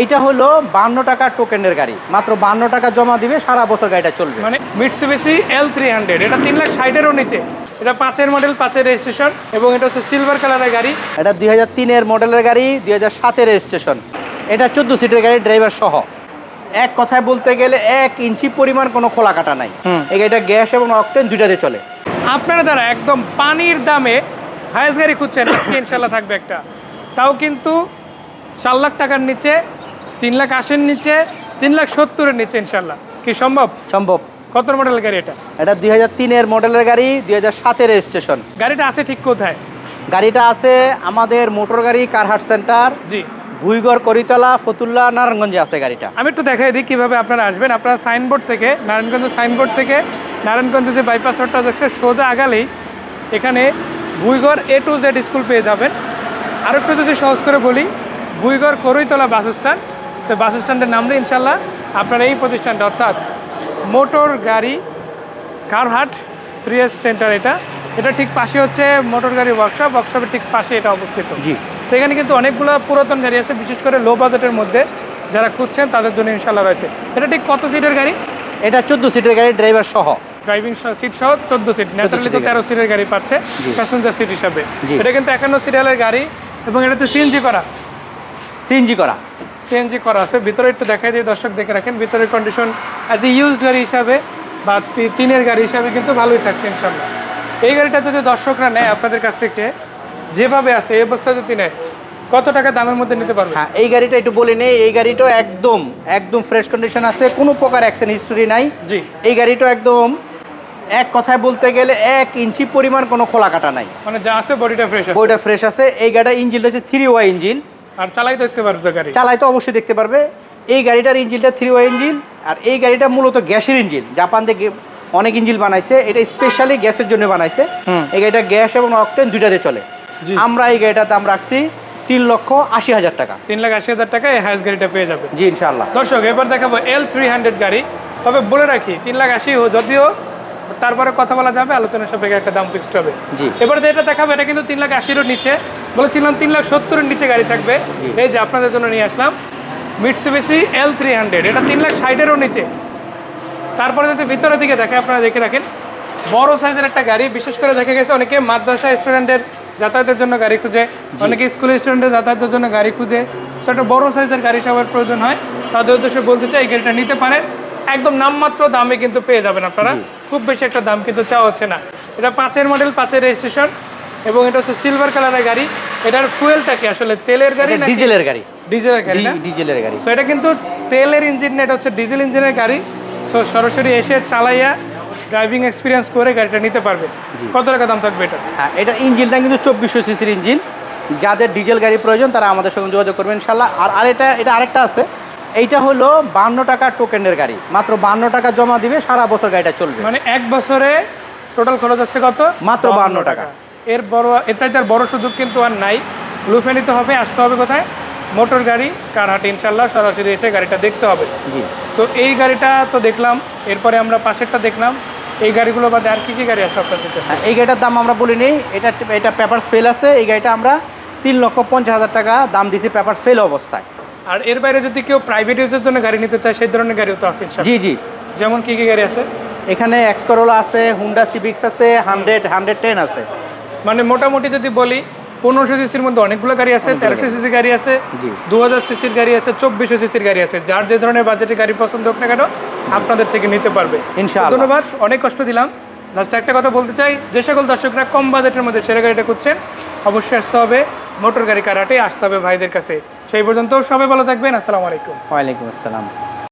এইটা হলো বান্ন টাকা টোকেনের গাড়ি। মাত্র বান্ন টাকা জমা দিবে সারা বছর গাড়িটা চলবে। মানে মিটসুবিসি এল থ্রি হান্ড্রেড এটা তিন লাখ ষাটেরও নিচে। এটা পাঁচের মডেল পাঁচের রেজিস্ট্রেশন এবং এটা হচ্ছে সিলভার কালারের গাড়ি। এটা দুই হাজার তিনের মডেলের গাড়ি দুই হাজার সাতের রেজিস্ট্রেশন এটা চোদ্দ সিটের গাড়ি ড্রাইভার সহ। এক কথায় বলতে গেলে এক ইঞ্চি পরিমাণ কোনো খোলা কাটা নাই গাড়িটা গ্যাস এবং অকটেন দুইটাতে চলে। আপনারা দ্বারা একদম পানির দামে হায়েস্ট গাড়ি খুঁজছেন ইনশাল্লাহ থাকবে একটা। তাও কিন্তু চার লাখ টাকার নিচে তিন লাখ আশির নিচে তিন লাখ সত্তরের নিচে ইনশাল্লাহ কি সম্ভব? সম্ভব। কত মডেল গাড়ি এটা? এটা দুই হাজার তিনের মডেলের গাড়ি দুই হাজার সাতের রেজিস্ট্রেশন গাড়িটা আছে ঠিক কোথায়? গাড়িটা আছে আমাদের মোটর গাড়ি কারহাট সেন্টার জি। ভুইগড় করিতলা ফতুল্লা নারায়ণগঞ্জে আছে গাড়িটা। আমি একটু দেখাই দিই কীভাবে আপনারা আসবেন। আপনারা সাইনবোর্ড থেকে নারায়ণগঞ্জের সাইনবোর্ড থেকে নারায়ণগঞ্জ যে বাইপাস রোডটা দেখছে সোজা আগালেই এখানে Bhuigarh A to Z school পেয়ে যাবেন। আর একটু যদি সহজ করে বলি ভুইগড় করইতলা বাস স্ট্যান্ড সে বাস স্ট্যান্ডের নামলে ইনশাল্লাহ আপনার এই প্রতিষ্ঠানটা অর্থাৎ মোটর গাড়ি কারহাট থ্রি এস সেন্টার এটা। এটা ঠিক পাশে হচ্ছে মোটর গাড়ি ওয়ার্কশপ ওয়ার্কশপের ঠিক পাশে এটা অবস্থিত। জি। তো এখানে কিন্তু অনেকগুলো পুরাতন গাড়ি আছে বিশেষ করে লো বাজেটের মধ্যে যারা খুঁজছেন তাদের জন্য ইনশাল্লাহ রয়েছে। এটা ঠিক কত সিটের গাড়ি? এটা চোদ্দ সিটের গাড়ি ড্রাইভার সহ। ড্রাইভিং সিট সহ চোদ্দ সিট ন্যাচারালি তো তেরো সিটের গাড়ি পাচ্ছে প্যাসেঞ্জার সিট হিসাবে। এটা কিন্তু একান্ন সিরিয়ালের গাড়ি এবং এটাতে সিএনজি করা। সিএনজি করা। সিএনজি করা আছে। ভিতরে একটু দেখাই দিয়ে দর্শক দেখে রাখেন। ভিতরের কন্ডিশন অ্যাজ এ ইউজড গাড়ি হিসাবে বা তিনের গাড়ি হিসাবে কিন্তু ভালোই থাকছে ইনশাল্লাহ এই গাড়িটা যদি দর্শকরা নেয় আপনাদের কাছ থেকে যেভাবে আছে এই অবস্থা যদি নেয় কত টাকা দামের মধ্যে নিতে পারবে? হ্যাঁ এই গাড়িটা একটু বলে নেই এই গাড়িটাও একদম একদম ফ্রেশ কন্ডিশন আছে কোনো প্রকার অ্যাক্সিডেন্ট হিস্টোরি নাই। জি। এই গাড়িটাও একদম এক কথায় বলতে গেলে এক ইঞ্চি পরিমাণ কোনো খোলা কাটা নাই। মানে যা আছে বডিটা ফ্রেশ বডিটা ফ্রেশ আছে। এই গাড়িটা ইঞ্জিন হচ্ছে থ্রি ওয়াই ইঞ্জিন আর চালাই দেখতে পারবে গাড়ি? চালাই তো অবশ্যই দেখতে পারবে। এই গাড়িটার ইঞ্জিনটা থ্রি ওয়াই ইঞ্জিন আর এই গাড়িটা মূলত গ্যাসের ইঞ্জিন জাপান থেকে অনেক ইঞ্জিন বানাইছে এটা স্পেশালি গ্যাসের জন্য বানাইছে। এই গাড়িটা গ্যাস এবং অকটেন দুইটাতে চলে। আমরা এই গাড়িটার দাম রাখছি তিন লক্ষ আশি হাজার টাকা। তিন লাখ আশি হাজার টাকা এই হাইস গাড়িটা পেয়ে যাবে। জি ইনশাআল্লাহ। দর্শক এবার দেখাবো এল থ্রি হান্ড্রেড গাড়ি। তবে বলে রাখি তিন লাখ আশি যদিও তারপরে কথা বলা যাবে আলোচনা সাপেক্ষে একটা দাম ফিক্সড হবে। এবার যেটা দেখাবো এটা কিন্তু তিন লাখ আশিরও নিচে। বলেছিলাম তিন লাখ সত্তরের নিচে গাড়ি থাকবে। এই যে আপনাদের জন্য নিয়ে আসলাম মিটসুবিসি এল থ্রি হান্ড্রেড এটা তিন লাখ ষাটেরও নিচে। তারপরে যদি ভিতরের দিকে দেখে আপনারা দেখে রাখেন বড় সাইজের একটা গাড়ি বিশেষ করে দেখা গেছে অনেকে মাদ্রাসা স্টুডেন্টের যাতায়াতের জন্য গাড়ি খুঁজে অনেকে স্কুল স্টুডেন্টের যাতায়াতের জন্য গাড়ি খুঁজে। সো একটা বড় সাইজের গাড়ি সবার প্রয়োজন হয়। তাদের উদ্দেশ্যে বলতে চাই এই গাড়িটা নিতে পারেন। একদম নামমাত্র দামে কিন্তু পেয়ে যাবেন আপনারা। খুব বেশি একটা দাম কিন্তু চাওয়া হচ্ছে না। এটা পাঁচের মডেল পাঁচের রেজিস্ট্রেশন এবং এটা হচ্ছে সিলভার কালারের গাড়ি। এটার ফুয়েলটা কি আসলে তেলের গাড়ি নাকি ডিজেলের গাড়ি? ডিজেলের গাড়ি না? ডিজেলের গাড়ি। সো এটা কিন্তু তেলের ইঞ্জিন না এটা হচ্ছে ডিজেল ইঞ্জিনের গাড়ি। তো সরাসরি এসে চালাইয়া ড্রাইভিং এক্সপিরিয়েন্স করে গাড়িটা নিতে পারবে। কত টাকা দাম থাকবে এটা? হ্যাঁ এটা ইঞ্জিনটা কিন্তু চব্বিশশো সিসির ইঞ্জিন যাদের ডিজেল গাড়ি প্রয়োজন তারা আমাদের সঙ্গে যোগাযোগ করবেন ইনশাল্লাহ আর আর এটা এটা আরেকটা আছে। এইটা হলো বান্ন টাকা টোকেনের গাড়ি। মাত্র বান্ন টাকা জমা দিবে সারা বছর গাড়িটা চলবে। মানে এক বছরে টোটাল খরচ হচ্ছে কত? মাত্র 52 টাকা। এর বড় এর চাইতে আর বড় সুযোগ কিন্তু আর নাই। লুফে নিতে হবে আসতে হবে কোথায়? মোটর গাড়ি কারহাটে ইনশাল্লাহ সরাসরি এসে গাড়িটা দেখতে হবে। জি। তো এই গাড়িটা তো দেখলাম এরপরে আমরা পাশেরটা দেখলাম। এই গাড়িগুলো বাদে আর কি কি গাড়ি আছে আপনার হ্যাঁ এই গাড়িটার দাম আমরা বলি নেই। এটা এটা পেপার ফেল আছে। এই গাড়িটা আমরা তিন লক্ষ পঞ্চাশ হাজার টাকা দাম দিছি পেপার ফেল অবস্থায়। আর এর বাইরে যদি কেউ প্রাইভেট ইউজের জন্য গাড়ি নিতে চায় সেই ধরনের গাড়িও তো আছে জি জি। যেমন কি কি গাড়ি আছে? এখানে এক্সকরোলা আছে হুন্ডা সিভিক্স আছে হান্ড্রেড হান্ড্রেড টেন আছে। মানে মোটামুটি যদি বলি পনেরোশো সিসির মধ্যে অনেকগুলো গাড়ি আছে তেরোশো সিসি গাড়ি আছে জি। দু হাজার সিসির গাড়ি আছে চব্বিশশো সিসির গাড়ি আছে। যার যে ধরনের বাজেটে গাড়ি পছন্দ হোক না কেন আপনাদের থেকে নিতে পারবে। ইনশাআল্লাহ। ধন্যবাদ অনেক কষ্ট দিলাম। লাস্ট একটা কথা বলতে চাই যে সকল দর্শকরা কম বাজেটের মধ্যে সেরা গাড়িটা খুঁজছেন অবশ্যই আসতে হবে। মোটর গাড়ি কারাটে আসতে হবে ভাইদের কাছে। সেই পর্যন্ত সবাই ভালো থাকবেন। আসসালামু আলাইকুম। ওয়ালাইকুম আসসালাম।